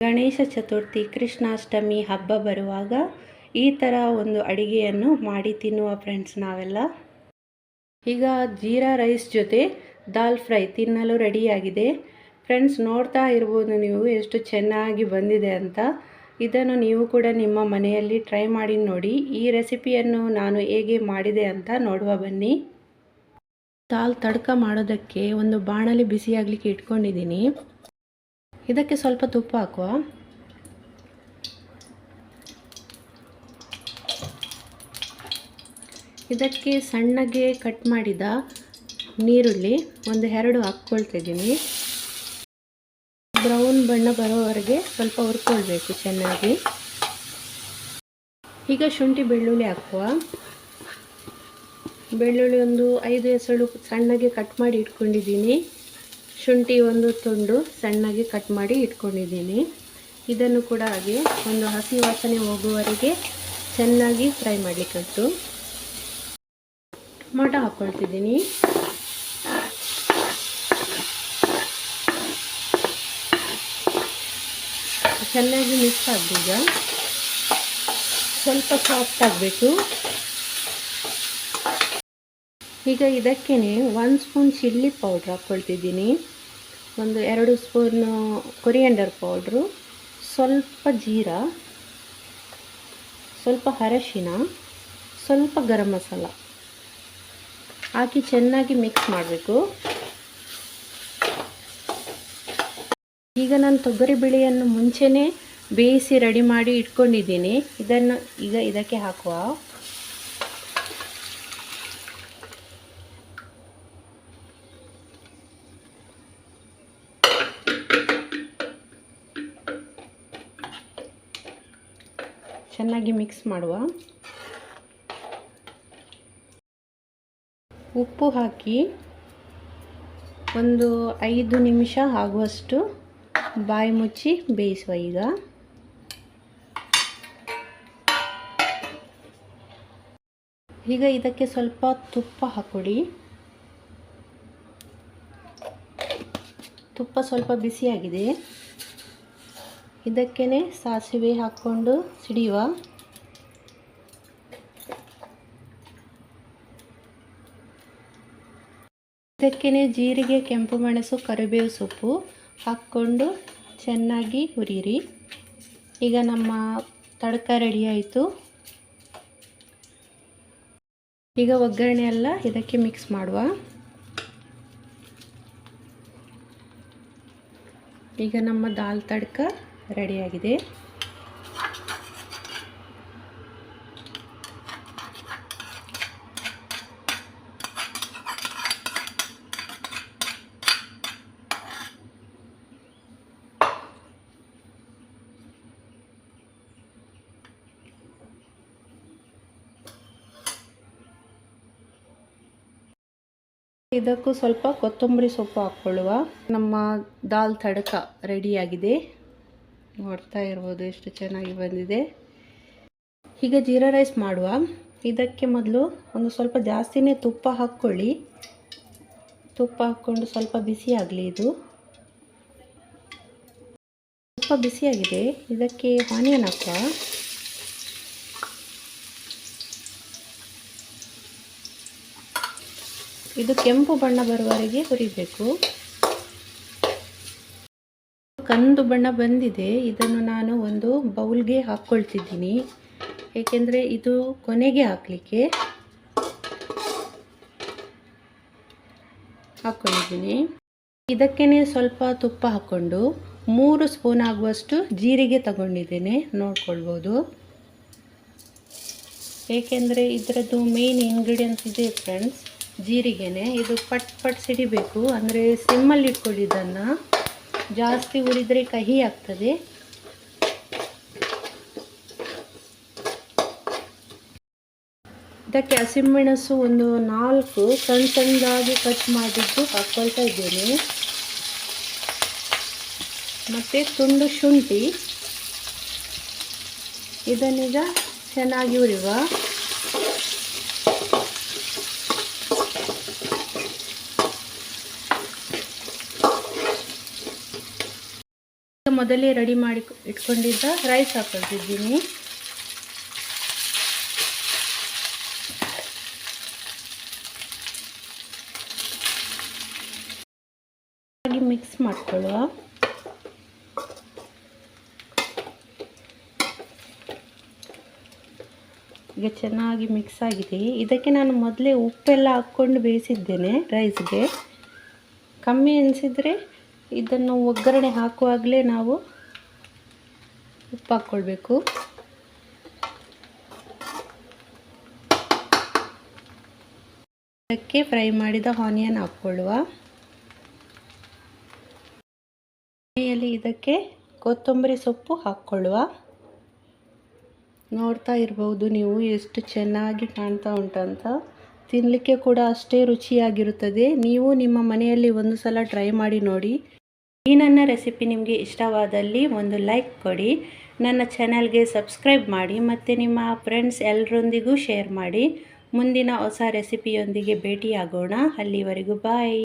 ಗಣೇಶ ಚತುರ್ಥಿ, ಕೃಷ್ಣಾಷ್ಟಮಿ ಹಬ್ಬ ಬರುವಾಗ ಈ ಥರ ಒಂದು ಅಡಿಗೆಯನ್ನು ಮಾಡಿ ತಿನ್ನುವ ಫ್ರೆಂಡ್ಸ್ ನಾವೆಲ್ಲ. ಈಗ ಜೀರಾ ರೈಸ್ ಜೊತೆ ದಾಲ್ ಫ್ರೈ ತಿನ್ನಲು ರೆಡಿಯಾಗಿದೆ. ಫ್ರೆಂಡ್ಸ್ ನೋಡ್ತಾ ಇರ್ಬೋದು ನೀವು ಎಷ್ಟು ಚೆನ್ನಾಗಿ ಬಂದಿದೆ ಅಂತ. ಇದನ್ನು ನೀವು ಕೂಡ ನಿಮ್ಮ ಮನೆಯಲ್ಲಿ ಟ್ರೈ ಮಾಡಿ ನೋಡಿ. ಈ ರೆಸಿಪಿಯನ್ನು ನಾನು ಹೇಗೆ ಮಾಡಿದೆ ಅಂತ ನೋಡುವ ಬನ್ನಿ. ದಾಲ್ ತಡ್ಕ ಮಾಡೋದಕ್ಕೆ ಒಂದು ಬಾಣಲಿ ಬಿಸಿಯಾಗಲಿಕ್ಕೆ ಇಟ್ಕೊಂಡಿದ್ದೀನಿ. ಇದಕ್ಕೆ ಸ್ವಲ್ಪ ತುಪ್ಪ ಹಾಕುವ. ಇದಕ್ಕೆ ಸಣ್ಣಗೆ ಕಟ್ ಮಾಡಿದ ನೀರುಳ್ಳಿ ಒಂದು ಎರಡು ಹಾಕ್ಕೊಳ್ತಿದ್ದೀನಿ. ಬ್ರೌನ್ ಬಣ್ಣ ಬರೋವರೆಗೆ ಸ್ವಲ್ಪ ಹುರ್ಕೊಳ್ಬೇಕು ಚೆನ್ನಾಗಿ. ಈಗ ಶುಂಠಿ ಬೆಳ್ಳುಳ್ಳಿ ಹಾಕುವ. ಬೆಳ್ಳುಳ್ಳಿ ಒಂದು ಐದು ಎಸಳು ಸಣ್ಣಗೆ ಕಟ್ ಮಾಡಿ ಇಟ್ಕೊಂಡಿದ್ದೀನಿ. ಶುಂಠಿ ಒಂದು ತುಂಡು ಸಣ್ಣಗೆ ಕಟ್ ಮಾಡಿ ಇಟ್ಕೊಂಡಿದ್ದೀನಿ. ಇದನ್ನು ಕೂಡ ಹಾಗೆ ಒಂದು ಹಸಿ ವಾಸನೆ ಹೋಗುವವರೆಗೆ ಚೆನ್ನಾಗಿ ಫ್ರೈ ಮಾಡಲಿಕ್ಕಂತು ಟೊಮೊಟೊ ಹಾಕ್ಕೊಳ್ತಿದ್ದೀನಿ ಚೆನ್ನಾಗಿ ಮಿಕ್ಸ್ ಆಗೀಗ ಸ್ವಲ್ಪ ಸಾಫ್ಟ್ ಆಗಬೇಕು. ಈಗ ಇದಕ್ಕೇ ಒಂದು ಸ್ಪೂನ್ ಚಿಲ್ಲಿ ಪೌಡ್ರ್ ಹಾಕ್ಕೊಳ್ತಿದ್ದೀನಿ ಒಂದು ಎರಡು ಸ್ಪೂನ್ ಕೊರಿಯಂಡರ್ ಪೌಡ್ರು, ಸ್ವಲ್ಪ ಜೀರಾ, ಸ್ವಲ್ಪ ಅರಶಿನ, ಸ್ವಲ್ಪ ಗರಂ ಮಸಾಲ. ಹಾಕಿ ಚೆನ್ನಾಗಿ ಮಿಕ್ಸ್ ಮಾಡಬೇಕು. ಈಗ ನಾನು ತೊಗರಿ ಬೇಳೆಯನ್ನು ಮುಂಚೆನೇ ಬೇಯಿಸಿ ರೆಡಿ ಮಾಡಿ ಇಟ್ಕೊಂಡಿದ್ದೀನಿ. ಇದನ್ನು ಈಗ ಇದಕ್ಕೆ ಹಾಕುವ. ಚೆನ್ನಾಗಿ ಮಿಕ್ಸ್ ಮಾಡುವ. ಉಪ್ಪು ಹಾಕಿ ಒಂದು ಐದು ನಿಮಿಷ ಆಗುವಷ್ಟು ಬಾಯಿ ಮುಚ್ಚಿ ಬೇಯಿಸುವ ಈಗ. ಈಗ ಇದಕ್ಕೆ ಸ್ವಲ್ಪ ತುಪ್ಪ ಹಾಕೊಡಿ. ತುಪ್ಪ ಸ್ವಲ್ಪ ಬಿಸಿಯಾಗಿದೆ. ಇದಕ್ಕೇ ಸಾಸಿವೆ ಹಾಕ್ಕೊಂಡು ಸಿಡಿಯುವ. ಇದಕ್ಕೇ ಜೀರಿಗೆ, ಕೆಂಪು ಮೆಣಸು, ಕರಿಬೇವು ಸೊಪ್ಪು ಹಾಕ್ಕೊಂಡು ಚೆನ್ನಾಗಿ ಹುರಿಯಿರಿ. ಈಗ ನಮ್ಮ ತಡಕ ರೆಡಿ ಆಯಿತು. ಈಗ ಒಗ್ಗರಣೆ ಎಲ್ಲ ಇದಕ್ಕೆ ಮಿಕ್ಸ್ ಮಾಡುವ. ಈಗ ನಮ್ಮ ದಾಲ್ ತಡ್ಕ ರೆಡಿಯಾಗಿದೆ. ಇದಕ್ಕೂ ಸ್ವಲ್ಪ ಕೊತ್ತಂಬರಿ ಸೊಪ್ಪು ಹಾಕ್ಕೊಳ್ಳುವ. ನಮ್ಮ ದಾಲ್ ತಡಕ ರೆಡಿಯಾಗಿದೆ. ನೋಡ್ತಾ ಇರ್ಬೋದು, ಎಷ್ಟು ಚೆನ್ನಾಗಿ ಬಂದಿದೆ. ಈಗ ಜೀರಾ ರೈಸ್ ಮಾಡುವ. ಇದಕ್ಕೆ ಮೊದಲು ಒಂದು ಸ್ವಲ್ಪ ಜಾಸ್ತಿನೇ ತುಪ್ಪ ಹಾಕ್ಕೊಳ್ಳಿ. ತುಪ್ಪ ಹಾಕ್ಕೊಂಡು ಸ್ವಲ್ಪ ಬಿಸಿ ಆಗಲಿ ಇದು. ತುಪ್ಪ ಬಿಸಿಯಾಗಿದೆ ಇದಕ್ಕೆ ಆನಿಯನ್ ಹಾಕುವ. ಇದು ಕೆಂಪು ಬಣ್ಣ ಬರುವವರೆಗೆ ಹುರಿಬೇಕು. ಕಂದು ಬಣ್ಣ ಬಂದಿದೆ. ಇದನ್ನು ನಾನು ಒಂದು ಬೌಲ್ಗೆ ಹಾಕ್ಕೊಳ್ತಿದ್ದೀನಿ. ಏಕೆಂದರೆ ಇದು ಕೊನೆಗೆ ಹಾಕಲಿಕ್ಕೆ ಹಾಕ್ಕೊಂಡಿದ್ದೀನಿ. ಇದಕ್ಕೇ ಸ್ವಲ್ಪ ತುಪ್ಪ ಹಾಕ್ಕೊಂಡು ಮೂರು ಸ್ಪೂನ್ ಆಗುವಷ್ಟು ಜೀರಿಗೆ ತಗೊಂಡಿದ್ದೇನೆ. ನೋಡ್ಕೊಳ್ಬೋದು. ಏಕೆಂದರೆ ಇದರದ್ದು ಮೇನ್ ಇಂಗ್ರೀಡಿಯೆಂಟ್ಸ್ ಇದೆ ಫ್ರೆಂಡ್ಸ್ ಜೀರಿಗೆನೆ. ಇದು ಪಟ್ ಪಟ್ ಸಿಡಿಬೇಕು. ಅಂದರೆ ಸಿಮ್ಮಲ್ಲಿ ಇಟ್ಕೊಳ್ಳಿ ಇದನ್ನು. ಜಾಸ್ತಿ ಉಳಿದರೆ ಕಹಿ ಆಗ್ತದೆ. ಇದಕ್ಕೆ ಹಸಿಮೆಣಸು ಒಂದು ನಾಲ್ಕು ಸಣ್ಣ ಸಣ್ಣದಾಗಿ ಕಟ್ ಮಾಡಿದ್ದು ಹಾಕ್ಕೊಳ್ತಾ ಇದ್ದೇನೆ. ಮತ್ತು ತುಂಡು ಶುಂಠಿ. ಇದನ್ನೀಗ ಚೆನ್ನಾಗಿ ಉರಿವ ಮೊದಲೇ ರೆಡಿ ಮಾಡಿ ಇಟ್ಕೊಂಡಿದ್ದ ರೈಸ್ ಹಾಕೊಳ್ತಿದ್ದೀನಿ ಮಿಕ್ಸ್ ಮಾಡ್ಕೊಳ್ಳುವ. ಈಗ ಚೆನ್ನಾಗಿ ಮಿಕ್ಸ್ ಆಗಿದೆ. ಇದಕ್ಕೆ ನಾನು ಮೊದಲೇ ಉಪ್ಪೆಲ್ಲ ಹಾಕ್ಕೊಂಡು ಬೇಯಿಸಿದ್ದೇನೆ ರೈಸ್ಗೆ ಕಮ್ಮಿ ಅನಿಸಿದರೆ ಇದನ್ನು ಒಗ್ಗರಣೆ ಹಾಕುವಾಗಲೇ ನಾವು ಉಪ್ಪು ಹಾಕ್ಕೊಳ್ಬೇಕು ಅದಕ್ಕೆ ಫ್ರೈ ಮಾಡಿದ ಆನಿಯನ್ ಹಾಕ್ಕೊಳ್ಳುವ. ಮನೆಯಲ್ಲಿ ಇದಕ್ಕೆ ಕೊತ್ತಂಬರಿ ಸೊಪ್ಪು ಹಾಕ್ಕೊಳ್ಳುವ. ನೋಡ್ತಾ ಇರ್ಬೋದು ನೀವು ಎಷ್ಟು ಚೆನ್ನಾಗಿ ಕಾಣ್ತಾ ಉಂಟಂತ. ತಿನ್ನಲಿಕ್ಕೆ ಕೂಡ ಅಷ್ಟೇ ರುಚಿಯಾಗಿರುತ್ತದೆ. ನೀವು ನಿಮ್ಮ ಮನೆಯಲ್ಲಿ ಒಂದು ಸಲ ಟ್ರೈ ಮಾಡಿ ನೋಡಿ. ಈ ನನ್ನ ರೆಸಿಪಿ ನಿಮಗೆ ಇಷ್ಟವಾದಲ್ಲಿ ಒಂದು ಲೈಕ್ ಕೊಡಿ, ನನ್ನ ಚಾನಲ್ಗೆ ಸಬ್ಸ್ಕ್ರೈಬ್ ಮಾಡಿ ಮತ್ತು ನಿಮ್ಮ ಫ್ರೆಂಡ್ಸ್ ಎಲ್ಲರೊಂದಿಗೂ ಶೇರ್ ಮಾಡಿ. ಮುಂದಿನ ಹೊಸ ರೆಸಿಪಿಯೊಂದಿಗೆ ಭೇಟಿಯಾಗೋಣ. ಅಲ್ಲಿವರೆಗೂ ಬಾಯ್.